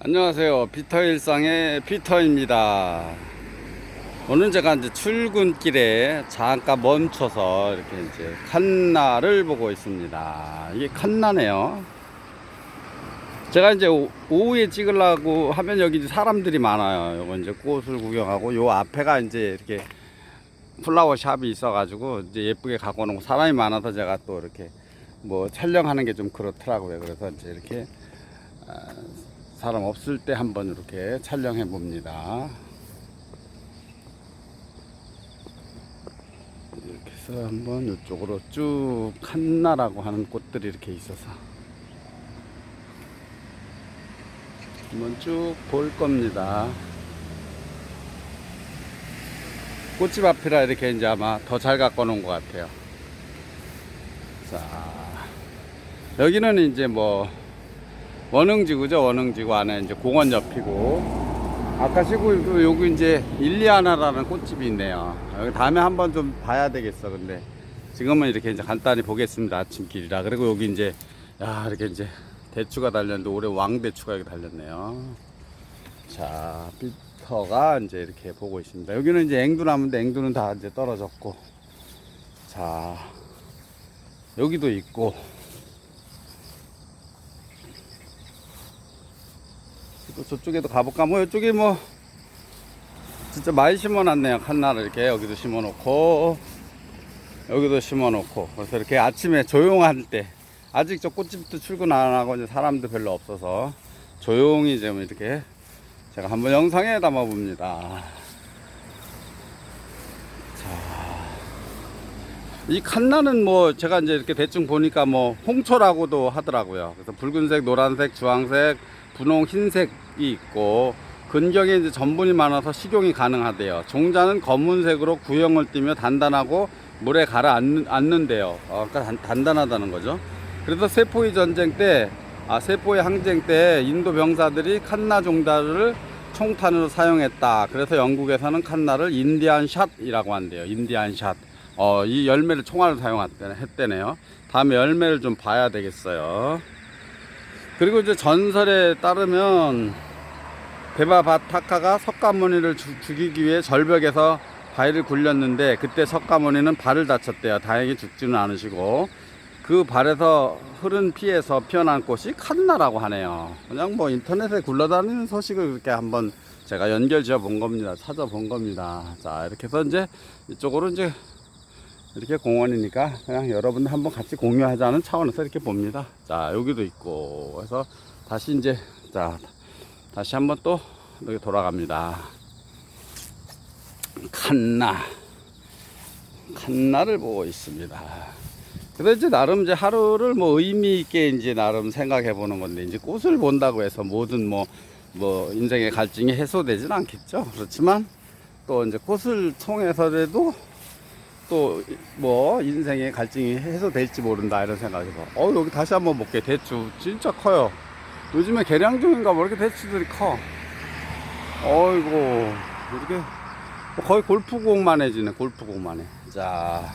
안녕하세요. 피터 일상의 피터입니다. 오늘 제가 이제 출근길에 잠깐 멈춰서 이렇게 이제 칸나를 보고 있습니다. 이게 칸나네요. 제가 이제 오- 오후에 찍으려고 하면 여기 사람들이 많아요. 요거 이제 꽃을 구경하고 요 앞에가 이제 이렇게 플라워 샵이 있어가지고 이제 예쁘게 갖고 오는 거 사람이 많아서 제가 또 이렇게 뭐 촬영하는 게 좀 그렇더라고요. 그래서 이제 이렇게 아, 사람 없을 때 한번 이렇게 촬영해 봅니다. 이렇게 해서 한번 이쪽으로 쭉 칸나라고 하는 꽃들이 이렇게 있어서 한번 쭉 볼 겁니다. 꽃집 앞이라 이렇게 이제 아마 더잘 갖고 놓은 것 같아요. 자, 여기는 이제 뭐 원흥지구죠. 원흥지구 안에 이제 공원 옆이고 아까 시구 여기 이제 일리아나라는 꽃집이 있네요. 여기 다음에 한번 좀 봐야 되겠어. 근데 지금은 이렇게 이제 간단히 보겠습니다. 아침길이라. 그리고 여기 이제 야 이렇게 이제 대추가 달렸는데 올해 왕대추가 여기 달렸네요. 자, 피터가 이제 이렇게 보고 있습니다. 여기는 이제 앵두나무인데 앵두는 다 이제 떨어졌고 자 여기도 있고 또 저쪽에도 가볼까? 뭐 이쪽에 뭐 진짜 많이 심어놨네요. 칸나를 이렇게 여기도 심어놓고 여기도 심어놓고 그래서 이렇게 아침에 조용할 때 아직 저 꽃집도 출근 안 하고 이제 사람도 별로 없어서 조용히 좀 이렇게 제가 한번 영상에 담아 봅니다. 이 칸나는 뭐 제가 이제 이렇게 대충 보니까 뭐 홍초라고도 하더라고요. 그래서 붉은색, 노란색, 주황색, 분홍, 흰색이 있고 근경에 이제 전분이 많아서 식용이 가능하대요. 종자는 검은색으로 구형을 띠며 단단하고 물에 가라앉는 데요. 어, 그러니까 단, 단단하다는 거죠. 그래서 세포의 전쟁 때, 아 세포의 항쟁 때 인도 병사들이 칸나 종자를 총탄으로 사용했다. 그래서 영국에서는 칸나를 인디안 샷이라고 한대요. 인디안 샷. 어, 이 열매를 총알로 사용했대네요. 다음에 열매를 좀 봐야 되겠어요. 그리고 이제 전설에 따르면 베바바타카가 석가모니를 주- 죽이기 위해 절벽에서 발을 굴렸는데 그때 석가모니는 발을 다쳤대요. 다행히 죽지는 않으시고 그 발에서 흐른 피에서 피어난 꽃이 칸나라고 하네요. 그냥 뭐 인터넷에 굴러다니는 소식을 이렇게 한번 제가 연결 지어 본 겁니다. 찾아본 겁니다. 자, 이렇게 해서 이제 이쪽으로 이제 이렇게 공원이니까 그냥 여러분들 한번 같이 공유하자는 차원에서 이렇게 봅니다. 자, 여기도 있고. 그래서 다시 이제, 자, 다시 한번 또 여기 돌아갑니다. 칸나. 칸나를 보고 있습니다. 그래서 이제 나름 이제 하루를 뭐 의미 있게 이제 나름 생각해 보는 건데 이제 꽃을 본다고 해서 모든 뭐, 뭐 인생의 갈증이 해소되진 않겠죠. 그렇지만 또 이제 꽃을 통해서라도 또 뭐 인생의 갈증이 해소될지 모른다 이런 생각에서 어. 여기 다시 한번 볼게. 대추. 진짜 커요. 요즘에 개량 중인가 뭐 이렇게 대추들이 커. 어이고 이렇게 거의 골프공만 해지네 골프공만 해자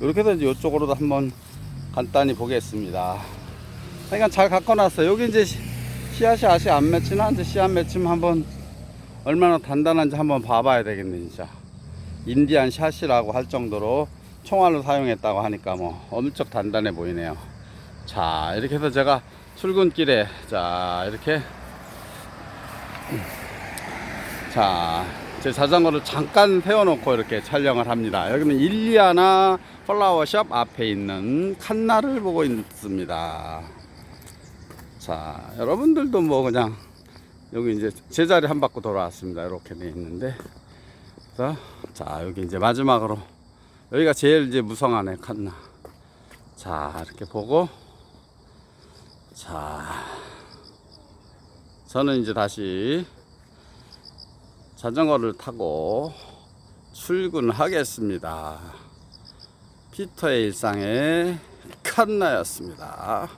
이렇게 해서 이제 이쪽으로도 한번 간단히 보겠습니다. 그러니까 잘 갖고 놨어요. 여기 이제 시- 씨앗이 아직 안 맺히나? 이제 씨앗 맺히면 한번 얼마나 단단한지 한번 봐봐야 되겠네 진짜 인디안 샷이라고 할 정도로 총알로 사용했다고 하니까 뭐 엄청 단단해 보이네요. 자, 이렇게 해서 제가 출근길에 자, 이렇게 자, 제 자전거를 잠깐 세워놓고 이렇게 촬영을 합니다. 여기는 일리아나 플라워샵 앞에 있는 칸나를 보고 있습니다. 자, 여러분들도 뭐 그냥 여기 이제 제자리 한 바퀴 돌아왔습니다. 이렇게 돼 있는데. 그래서 자 여기 이제 마지막으로 여기가 제일 이제 무성하네 칸나. 자 이렇게 보고. 자 저는 이제 다시 자전거를 타고 출근하겠습니다. 피터의 일상의 칸나였습니다